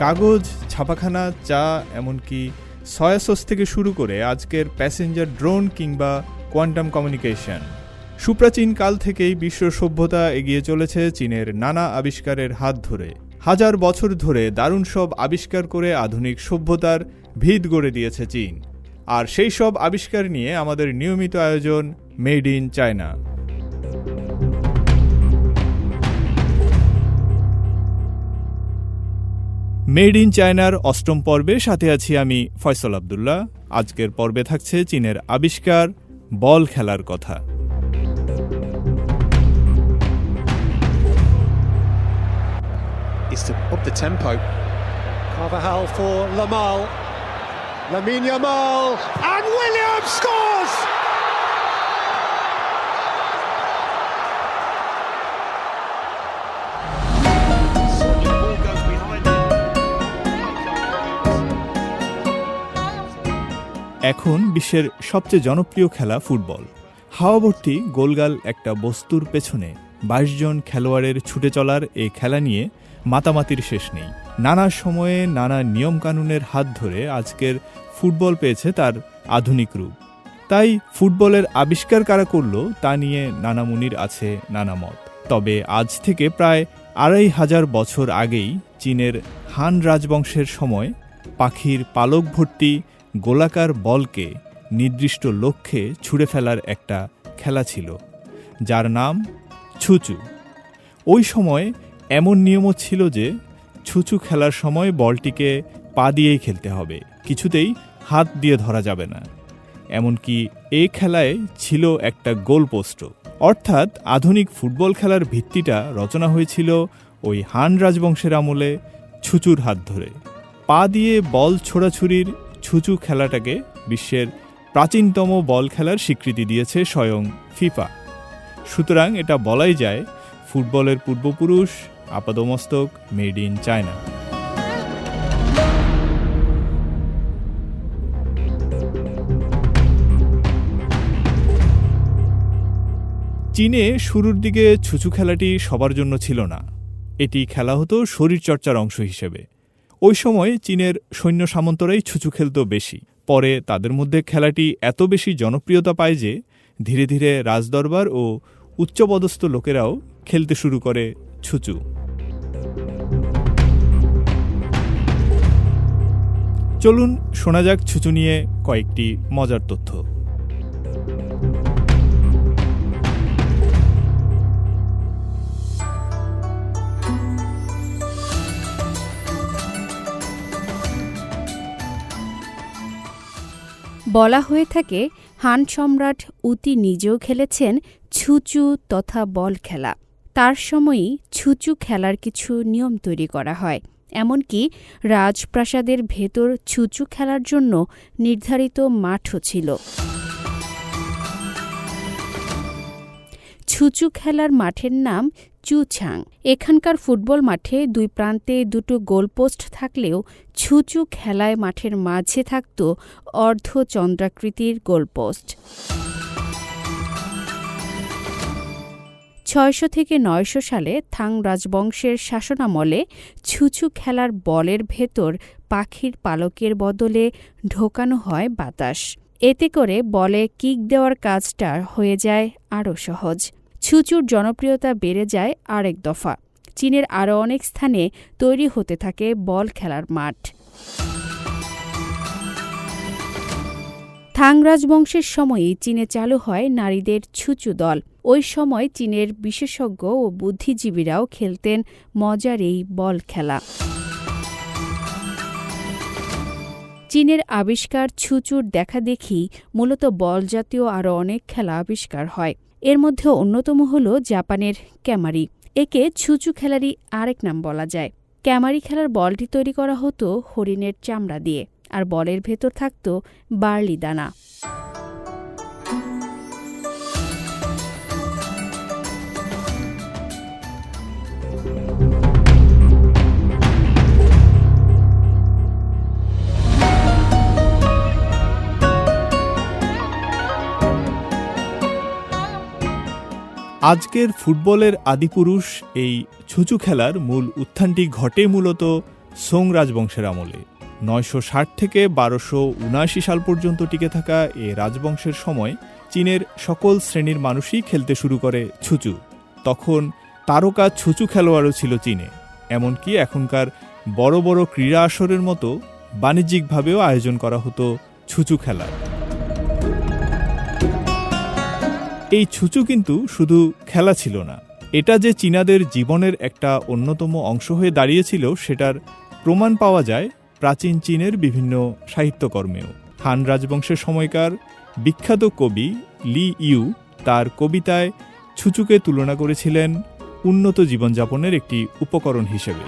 কাগজ, ছাপাখানা, চা, এমনকি সয়া সস থেকে শুরু করে আজকের প্যাসেঞ্জার ড্রোন কিংবা কোয়ান্টাম কমিউনিকেশন। সুপ্রাচীন কাল থেকেই বিশ্ব সভ্যতা এগিয়ে চলেছে চীনের নানা আবিষ্কারের হাত ধরে। হাজার বছর ধরে দারুণ সব আবিষ্কার করে আধুনিক সভ্যতার ভিত গড়ে দিয়েছে চীন। আর সেই সব আবিষ্কার নিয়ে আমাদের নিয়মিত আয়োজন made in China. Made in চায়নার অষ্টম পর্বে সাথে আছি আমি ফয়সল আবদুল্লাহ আজকের পর্বে থাকছে চীনের আবিষ্কার বল খেলার কথা Lamal. Lamine Yamal and Williams scores! এখন বিশ্বের সবচেয়ে জনপ্রিয় খেলা ফুটবল। হাওয়াভর্তি গোলগাল একটা বস্তুর পেছনে বাইশ জন খেলোয়াড়ের ছুটে চলার এই খেলা নিয়ে মাতামাতির শেষ নেই। নানা সময়ে নানা নিয়মকানুনের হাত ধরে আজকের ফুটবল পেয়েছে তার আধুনিক রূপ। তাই ফুটবলের আবিষ্কার কারা করল তা নিয়ে নানা মুনির আছে নানা মত। তবে আজ থেকে প্রায় আড়াই হাজার বছর আগেই চীনের হান রাজবংশের সময় পাখির পালক ভর্তি গোলাকার বলকে নির্দিষ্ট লক্ষ্যে ছুঁড়ে ফেলার একটা খেলা ছিল, যার নাম ছুচু। ওই সময় এমন নিয়মও ছিল যে ছুচু খেলার সময় বলটিকে পা দিয়েই খেলতে হবে, কিছুতেই হাত দিয়ে ধরা যাবে না। এমনকি এই খেলায় ছিল একটা গোল পোস্টও অর্থাৎ আধুনিক ফুটবল খেলার ভিত্তিটা রচনা হয়েছিল ওই হান রাজবংশের আমলে ছুচুর হাত ধরে। পা দিয়ে বল ছোড়াছুরির ছুচু খেলাটাকে বিশ্বের প্রাচীনতম বল খেলার স্বীকৃতি দিয়েছে স্বয়ং ফিফা। সুতরাং এটা বলাই যায়, ফুটবলের পূর্বপুরুষ, আপাদমস্তক, মেড ইন চায়না। চীনে শুরুর দিকে ছুচু খেলাটি সবার জন্য ছিল না। এটি খেলা হতো শরীরচর্চার অংশ হিসেবে। ওই সময় চীনের সৈন্য সামন্তরাই ছুচু খেলত বেশি। পরে তাদের মধ্যে খেলাটি এত বেশি জনপ্রিয়তা পায় যে, ধীরে ধীরে রাজদরবার ও উচ্চপদস্থ লোকেরাও খেলতে শুরু করে ছুচু। চলুন শোনা যাক ছুচু নিয়ে কয়েকটি মজার তথ্য। বলা হয়ে থাকে, হান সম্রাট উতি নিজেও খেলেছেন ছুচু তথা বল খেলা। তার সময়ই ছুচু খেলার কিছু নিয়ম তৈরি করা হয়। এমনকি রাজপ্রাসাদের ভেতর ছুচু খেলার জন্য নির্ধারিত মাঠও ছিল। ছুচু খেলার মাঠের নাম চুছাং এখানকার ফুটবল মাঠে দুই প্রান্তে দুটো গোলপোস্ট থাকলেও ছুচু খেলায় মাঠের মাঝে থাকত অর্ধচন্দ্রাকৃতির গোলপোস্ট। ছয়শো থেকে নয়শো সালে থাং রাজবংশের শাসনামলে ছুচু খেলার বলের ভেতর পাখির পালকের বদলে ঢোকানো হয় বাতাস। এতে করে বলে কিক দেওয়ার কাজটা হয়ে যায় আরও সহজ। ছুচুর জনপ্রিয়তা বেড়ে যায় আরেক দফা। চীনের আরও অনেক স্থানে তৈরি হতে থাকে বল খেলার মাঠ। থাং রাজবংশের সময়ই চীনে চালু হয় নারীদের ছুচু দল। ওই সময় চীনের বিশেষজ্ঞ ও বুদ্ধিজীবীরাও খেলতেন মজার এই বল খেলা। চীনের আবিষ্কার ছুচুর দেখা দেখি মূলত বল জাতীয় আরও অনেক খেলা আবিষ্কার হয়। এর মধ্যে অন্যতম হল জাপানের ক্যামারি। একে ছুচু খেলারই আরেক নাম বলা যায়। ক্যামারি খেলার বলটি তৈরি করা হতো হরিণের চামড়া দিয়ে, আর বলের ভেতর থাকত বার্লি দানা। আজকের ফুটবলের আদিপুরুষ এই ছুচু খেলার মূল উত্থানটি ঘটে মূলত সোং রাজবংশের আমলে। নয়শো ষাট থেকে বারোশো উনআশি সাল পর্যন্ত টিকে থাকা এ রাজবংশের সময় চীনের সকল শ্রেণির মানুষই খেলতে শুরু করে ছুচু। তখন তারকা ছুচু খেলোয়াড়ও ছিল চীনে। এমনকি এখনকার বড় বড় ক্রীড়া আসরের মতো বাণিজ্যিকভাবেও আয়োজন করা হতো ছুচু খেলার এই ছুচু কিন্তু শুধু খেলা ছিল না। এটা যে চীনাদের জীবনের একটা অন্যতম অংশ হয়ে দাঁড়িয়েছিল, সেটার প্রমাণ পাওয়া যায় প্রাচীন চীনের বিভিন্ন সাহিত্যকর্মেও। হান রাজবংশের সময়কার বিখ্যাত কবি লি ইউ তার কবিতায় ছুচুকে তুলনা করেছিলেন উন্নত জীবনযাপনের একটি উপকরণ হিসেবে।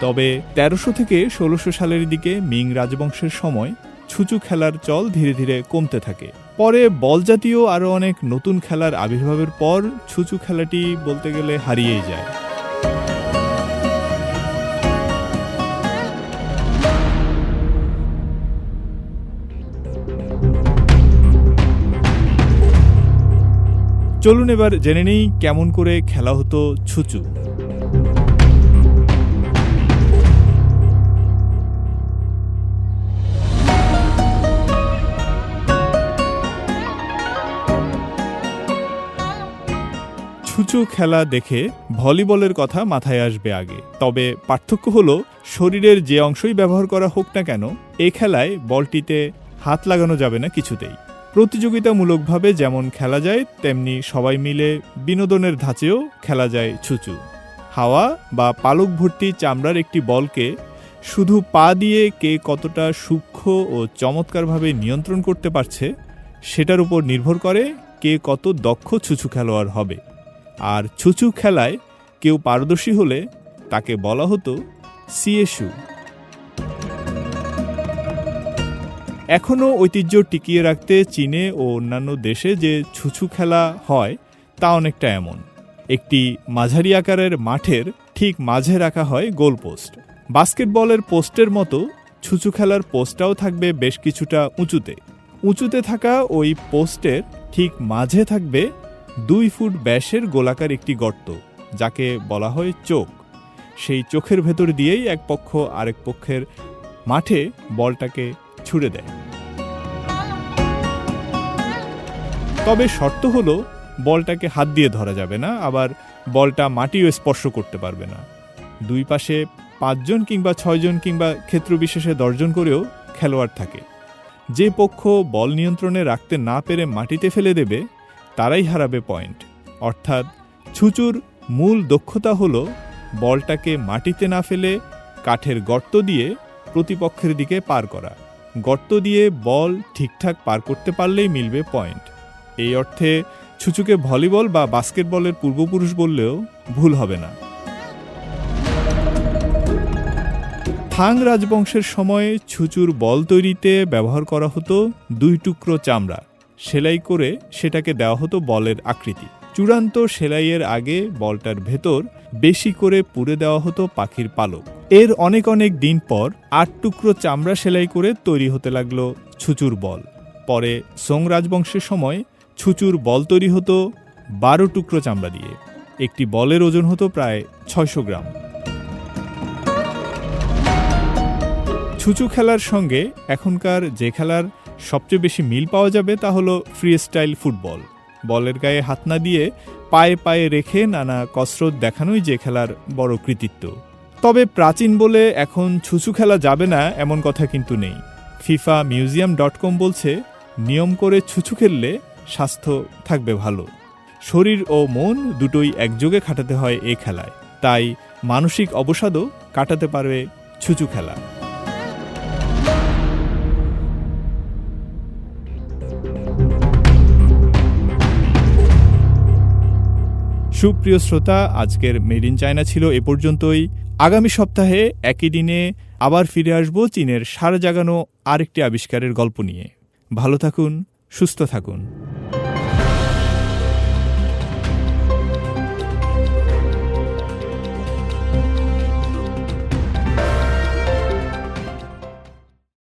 তবে তেরোশো থেকে ষোলোশো সালের দিকে মিং রাজবংশের সময় ছুচু খেলার চল ধীরে ধীরে কমতে থাকে। পরে বল জাতীয় আরও অনেক নতুন খেলার আবির্ভাবের পর ছুচু খেলাটি বলতে গেলে হারিয়েই যায়। চলুন এবার জেনে নেই কেমন করে খেলা হতো ছুচু। ছুচু খেলা দেখে ভলিবলের কথা মাথায় আসবে আগে। তবে পার্থক্য হলো, শরীরের যে অংশই ব্যবহার করা হোক না কেন এই খেলায় বলটিতে হাত লাগানো যাবে না কিছুতেই। প্রতিযোগিতামূলকভাবে যেমন খেলা যায়, তেমনি সবাই মিলে বিনোদনের ধাঁচেও খেলা যায় ছুচু হাওয়া বা পালক ভর্তি চামড়ার একটি বলকে শুধু পা দিয়ে কে কতটা সূক্ষ্ম ও চমৎকারভাবে নিয়ন্ত্রণ করতে পারছে, সেটার উপর নির্ভর করে কে কত দক্ষ ছুচু খেলোয়াড় হবে। আর ছুচু খেলায় কেউ পারদর্শী হলে তাকে বলা হতো সিএসু। এখনও ঐতিহ্য টিকিয়ে রাখতে চীনে ও অন্যান্য দেশে যে ছুছু খেলা হয়, তা অনেকটা এমন। একটি মাঝারি আকারের মাঠের ঠিক মাঝে রাখা হয় গোলপোস্ট বাস্কেটবলের পোস্টের মতো ছুচু খেলার পোস্টটাও থাকবে বেশ কিছুটা উঁচুতে। উঁচুতে থাকা ওই পোস্টের ঠিক মাঝে থাকবে দুই ফুট ব্যাসের গোলাকার একটি গর্ত, যাকে বলা হয় চোখ। সেই চোখের ভেতর দিয়েই এক পক্ষ আরেক পক্ষের মাঠে বলটাকে ছুড়ে দেয়। তবে শর্ত হলো, বলটাকে হাত দিয়ে ধরা যাবে না, আবার বলটা মাটিও স্পর্শ করতে পারবে না। দুই পাশে পাঁচজন কিংবা ছয়জন কিংবা ক্ষেত্র বিশেষে দশজন করেও খেলোয়াড় থাকে। যে পক্ষ বল নিয়ন্ত্রণে রাখতে না পেরে মাটিতে ফেলে দেবে তারাই হারাবে পয়েন্ট। অর্থাৎ ছুচুর মূল দক্ষতা হলো বলটাকে মাটিতে না ফেলে কাঠের গর্ত দিয়ে প্রতিপক্ষের দিকে পার করা। গর্ত দিয়ে বল ঠিকঠাক পার করতে পারলেই মিলবে পয়েন্ট। এই অর্থে ছুচুকে ভলিবল বা বাস্কেটবলের পূর্বপুরুষ বললেও ভুল হবে না। থাং রাজবংশের সময়ে ছুচুর বল তৈরিতে ব্যবহার করা হতো দুই টুকরো চামড়া। সেলাই করে সেটাকে দেওয়া হতো বলের আকৃতি। চূড়ান্ত সেলাইয়ের আগে বলটার ভেতর বেশি করে পুড়ে দেওয়া হতো পাখির পালক। এর অনেক অনেক দিন পর আট টুকরো চামড়া সেলাই করে তৈরি হতে লাগল ছুচুর বল। পরে সোং রাজবংশের সময় ছুচুর বল তৈরি হতো বারো টুকরো চামড়া দিয়ে। একটি বলের ওজন হতো প্রায় ছয়শো গ্রাম। ছুচু খেলার সঙ্গে এখনকার যে খেলার সবচেয়ে বেশি মিল পাওয়া যাবে তা হলো ফ্রি স্টাইল ফুটবল বলের গায়ে হাত না দিয়ে পায়ে পায়ে রেখে নানা কসরত দেখানোই যে খেলার বড় কৃতিত্ব। তবে প্রাচীন বলে এখন ছুচু খেলা যাবে না এমন কথা কিন্তু নেই। ফিফা মিউজিয়াম ডট কম বলছে, নিয়ম করে ছুচু খেললে স্বাস্থ্য থাকবে ভালো। শরীর ও মন দুটোই একযোগে খাটাতে হয় এ খেলায়। তাই মানসিক অবসাদও কাটাতে পারবে ছুচু খেলা। সুপ্রিয় শ্রোতা, আজকের মেড ইন চায়না ছিল এ পর্যন্তই। আগামী সপ্তাহে একই দিনে আবার ফিরে আসব চীনের সার জাগানো আরেকটি আবিষ্কারের গল্প নিয়ে। ভালো থাকুন, সুস্থ থাকুন।